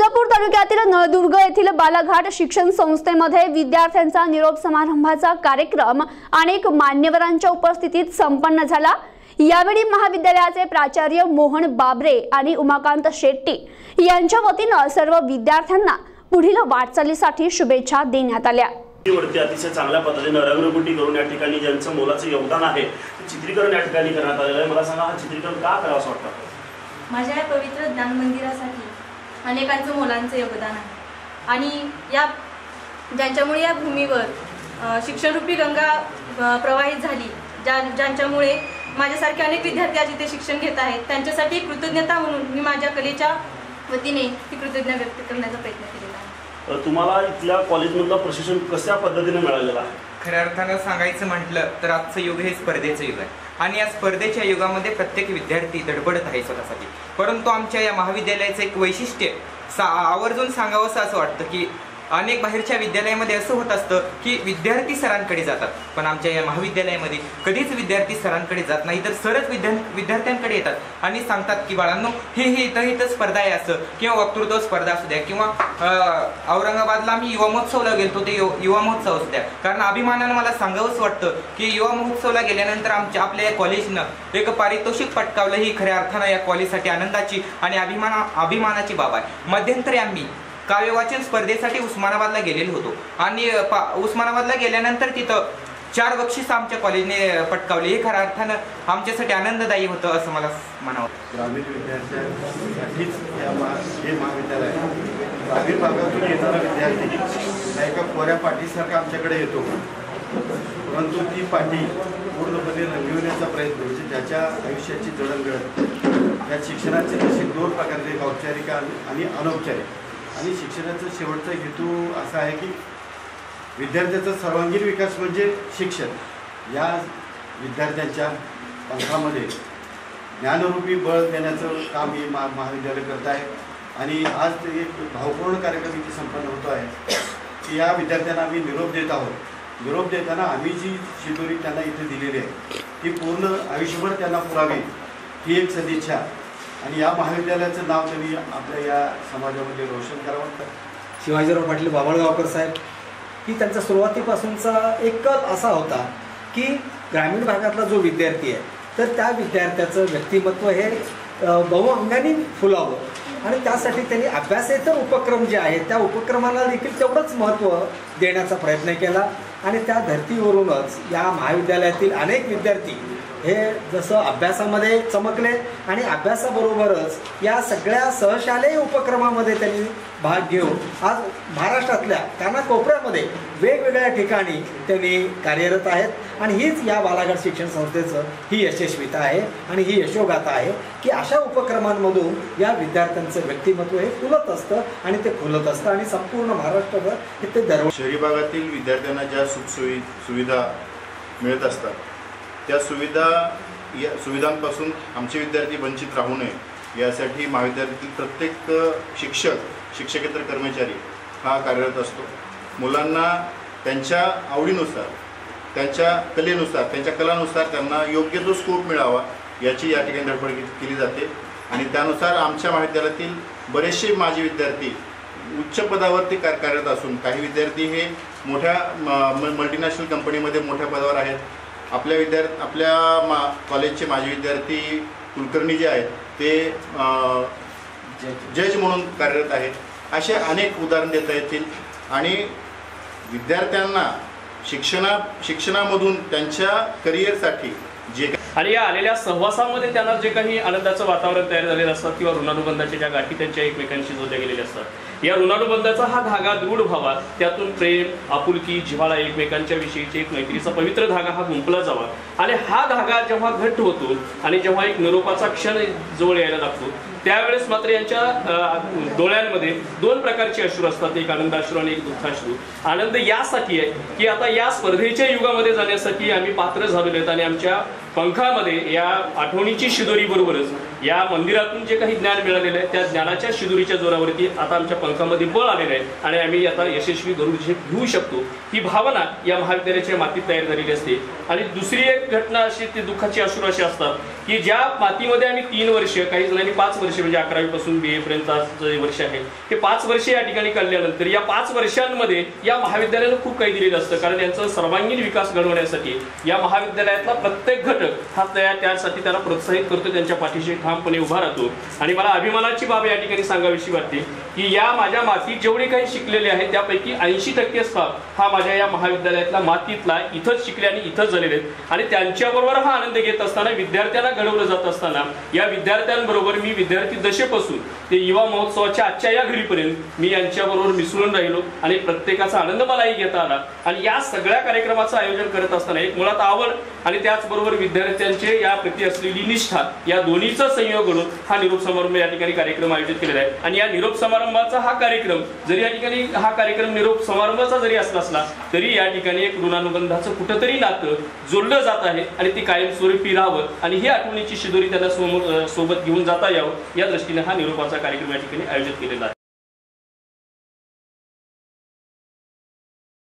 तुळजापूर तालुक्यातील नळदुर्ग येथील बालाघाट शिक्षण संस्थेमध्ये विद्यार्थ्यांचा निरोप समारंभाचा कार्यक्रम अनेक मान्यवरांच्या उपस्थितीत संपन्न झाला. यावेळी महाविद्यालयाचे प्राचार्य मोहन बाबरे आणि उमाकांत शेट्टी यांच्या वतीनं सर्व विद्यार्थ्यांना पुढील वाटचालीसाठी शुभेच्छा देण्यात आल्या. वरती अतिशय चांगल्या पद्धतीनं रंगरगुटी करून या ठिकाणी ज्यांचं मोलाचं योगदान आहे ते चित्रीकरण या ठिकाणी करण्यात आलेलं आहे. मला सांगा हा चित्रीकरण का करावं असं वाटतं? माझ्या या पवित्र ज्ञान मंदिरासाठी अनेकांचं मोलांचं योगदान आहे. आणि या ज्यांच्यामुळे या भूमीवर शिक्षणरूपी गंगा प्रवाहित झाली ज्या ज्यांच्यामुळे माझ्यासारखे अनेक विद्यार्थी आज इथे शिक्षण घेत आहेत त्यांच्यासाठी कृतज्ञता म्हणून मी माझ्या कलेच्या वतीने ही कृतज्ञता व्यक्त करण्याचा प्रयत्न केलेला आहे. तर तुम्हाला इथल्या कॉलेजमधलं प्रशिक्षण कशा पद्धतीने मिळालेलं आहे? खऱ्या अर्थानं सांगायचं म्हटलं तर आजचं युग हे स्पर्धेचं युग आहे. आणि या स्पर्धेच्या युगामध्ये प्रत्येक विद्यार्थी धडपडत आहे स्वतःसाठी. परंतु आमच्या या महाविद्यालयाचं एक वैशिष्ट्य सा आवर्जून सांगावंसं असं वाटतं की अनेक बाहेरच्या विद्यालयामध्ये असं होत असतं की विद्यार्थी सरांकडे जातात. पण आमच्या या महाविद्यालयामध्ये कधीच विद्यार्थी सरांकडे जात नाही तर सरच विद्या विद्यार्थ्यांकडे येतात आणि सांगतात की बाळांनो हे हे इथं इथं स्पर्धा आहे असं किंवा वक्तृत्व स्पर्धा असू द्या किंवा औरंगाबादला आम्ही युवा महोत्सवला गेलो ते यु- युवा महोत्सव असू द्या. कारण अभिमानानं मला सांगावंच वाटतं की युवा महोत्सवला गेल्यानंतर आमच्या आपल्या या कॉलेजनं एक पारितोषिक पटकावलं ही खऱ्या अर्थानं या कॉलेजसाठी आनंदाची आणि अभिमाना अभिमानाची बाब आहे. मध्यंतरी आम्ही काव्यवाचन स्पर्धेसाठी उस्मानाबादला गेलेलो होतो. आणि पा- उस्मानाबादला गेल्यानंतर तिथं चार बक्षीस आमच्या कॉलेजने पटकावली. हे खऱ्या अर्थानं आमच्यासाठी आनंददायी होतं असं मला म्हणावं. ग्रामीण विद्यार्थ्यांसाठीच हे महाविद्यालय आहे. ग्रामीण भागातून येणारा विद्यार्थी हा एका कोऱ्या पाठीसारखा आमच्याकडे येतो. परंतु ती पाठी पूर्णपणे रंगविण्याचा प्रयत्न म्हणजे ज्याच्या आयुष्याची जडणघडण त्या शिक्षणाचे जसे दोन प्रकारचे औपचारिक आणि आणि अनौपचारिक. आणि शिक्षणाचा शेवटचा हेतू असा आहे की विद्यार्थ्याचा सर्वांगीण विकास म्हणजे शिक्षण. या विद्यार्थ्यांच्या पंथामध्ये ज्ञानरूपी बळ देण्याचं काम हे महा महाविद्यालय करत आहे. आणि आज ते एक भावपूर्ण कार्यक्रम इथे संपन्न होतो आहे. की या विद्यार्थ्यांना आम्ही निरोप देत आहोत. निरोप देताना आम्ही जी शिदोरी त्यांना इथे दिलेली आहे ती पूर्ण आयुष्यभर त्यांना पुरावी. ही एक सदिच्छा. आणि या महाविद्यालयाचं नाव त्यांनी आपल्या या समाजामध्ये रोशन करावं शिवाजीराव पाटील बाबळगावकर साहेब की त्यांचा सुरुवातीपासूनचा एक कल असा होता की ग्रामीण भागातला जो विद्यार्थी आहे तर त्या विद्यार्थ्याचं व्यक्तिमत्व हे बहुअंगाने फुलावं. आणि त्यासाठी त्यांनी अभ्यासेतर उपक्रम जे आहेत त्या उपक्रमाला देखील तेवढंच महत्त्व देण्याचा प्रयत्न केला. आणि त्या धर्तीवरूनच या महाविद्यालयातील अनेक विद्यार्थी हे जसं अभ्यासामध्ये चमकले आणि अभ्यासाबरोबरच या सगळ्या सहशालेय उपक्रमामध्ये त्यांनी भाग घेऊन आज महाराष्ट्रातल्या कानाकोपऱ्यामध्ये वेगवेगळ्या ठिकाणी त्यांनी कार्यरत आहेत. आणि हीच या बालाघाट शिक्षण संस्थेचं ही यशस्वीता आहे आणि ही यशोगाथा आहे की अशा उपक्रमांमधून या विद्यार्थ्यांचं व्यक्तिमत्व हे फुलत असतं आणि ते फुलत असतं आणि संपूर्ण महाराष्ट्रभर हे ते दरव शहरी भागातील विद्यार्थ्यांना ज्या सुखसुवि सुविधा मिळत असतात त्या सुविधा या सुविधांपासून आमचे विद्यार्थी वंचित राहू नये. यासाठी महाविद्यालयातील प्रत्येक शिक्षक शिक्षकेतर कर्मचारी हा कार्यरत असतो. मुलांना त्यांच्या आवडीनुसार त्यांच्या कलेनुसार त्यांच्या कलानुसार त्यांना योग्य जो स्कोप मिळावा याची या ठिकाणी धडपड केली जाते. आणि त्यानुसार आमच्या महाविद्यालयातील बरेचसे माजी विद्यार्थी उच्च पदावरती कार कार्यरत असून काही विद्यार्थी हे मोठ्या मल्टीनॅशनल कंपनीमध्ये मोठ्या पदावर आहेत. आपल्या विद्यार्थी आपल्या मा कॉलेजचे माजी विद्यार्थी कुलकर्णी जे आहेत ते जज म्हणून कार्यरत आहेत. असे अनेक उदाहरण देता येतील. आणि विद्यार्थ्यांना शिक्षणा शिक्षणामधून त्यांच्या करिअरसाठी जे आणि या आलेल्या सहवासामध्ये त्यांना जे काही आनंदाचं वातावरण तयार झालेलं असतं किंवा ऋणानुबंधाच्या ज्या गाठी त्यांच्या एकमेकांशी जोडल्या गेलेल्या असतात या ऋणानुबंधाचा हा धागा दृढ व्हावा. त्यातून प्रेम आपुलकी जिव्हाळा एकमेकांच्या विषयीची एक मैत्रीचा पवित्र धागा हा गुंपला जावा. आणि हा धागा जेव्हा घट्ट होतो आणि जेव्हा एक निरोपाचा क्षण जवळ यायला लागतो त्यावेळेस मात्र यांच्या डोळ्यांमध्ये दोन प्रकारचे अश्रू असतात. एक आनंदाश्रू आणि एक दुःखाश्रू. आनंद यासाठी आहे की आता या स्पर्धेच्या युगामध्ये जाण्यासाठी आम्ही पात्र झालेलो आहेत आणि आमच्या पंखामध्ये या आठवणीची शिदोरी बरोबरच या मंदिरातून जे काही ज्ञान मिळालेलं आहे त्या ज्ञानाच्या शिदुरीच्या जोरावरती आता आमच्या पंखामध्ये बळ आलेलं आहे. आणि आम्ही आता यशस्वी घडू घेऊ शकतो. ही भावना या महाविद्यालयाच्या मातीत तयार झालेली असते. आणि दुसरी एक घटना अशी ती दुःखाची अश्रू अशी असतात की ज्या मातीमध्ये आम्ही तीन वर्ष काही जणांनी पाच वर्ष म्हणजे अकरावीपासून बी ए पर्यंत जे वर्ष आहे ते पाच वर्ष या ठिकाणी काढल्यानंतर या पाच वर्षांमध्ये या महाविद्यालयाला खूप काही दिलेलं असतं. कारण यांचा सर्वांगीण विकास घडवण्यासाठी या महाविद्यालयातला प्रत्येक घटक हा त्या त्यासाठी त्याला प्रोत्साहित करतो त्यांच्या पाठीशी ठामपणे उभा राहतो. आणि मला अभिमानाची बाब या ठिकाणी सांगावीशी वाटते की या माझ्या मातीत जेवढे काही शिकलेले आहेत त्यापैकी ऐंशी टक्के स्टाफ हा माझ्या या महाविद्यालयातला मातीतला इथंच शिकले आणि इथंच झालेले आहेत. आणि त्यांच्याबरोबर हा आनंद घेत असताना विद्यार्थ्यांना घडवलं जात असताना या विद्यार्थ्यांबरोबर मी विद्यार्थी दशेपासून ते युवा महोत्सवाच्या आजच्या या घडीपर्यंत मी यांच्याबरोबर मिसळून राहिलो आणि प्रत्येकाचा आनंद मलाही घेता आला. आणि या सगळ्या कार्यक्रमाचं आयोजन करत असताना एक मुळात आवड आणि त्याचबरोबर विद्यार्थ्यांचे या प्रति असलेली निष्ठा या दोन्हीचं संयोग घडून हा निरोप समारंभ या ठिकाणी कार्यक्रम आयोजित केलेला आहे. आणि या निरोप समारंभाचा हा कार्यक्रम जरी या ठिकाणी हा कार्यक्रम निरोप समारंभाचा जरी असला असला तरी या ठिकाणी एक ऋणानुबंधाचं कुठंतरी नातं जोडलं जात आहे आणि ती कायमस्वरूपी राहावं आणि ही आठवणीची शिदोरी त्यांना सोबत घेऊन जाता यावं या दृष्टीने हा निरोपाचा कार्यक्रम या ठिकाणी आयोजित केलेला आहे.